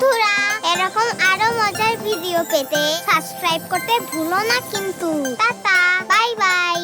বন্ধুরা এরকম আরও মজার ভিডিও পেতে সাবস্ক্রাইব করতে ভুলো না কিন্তু। Tata bye bye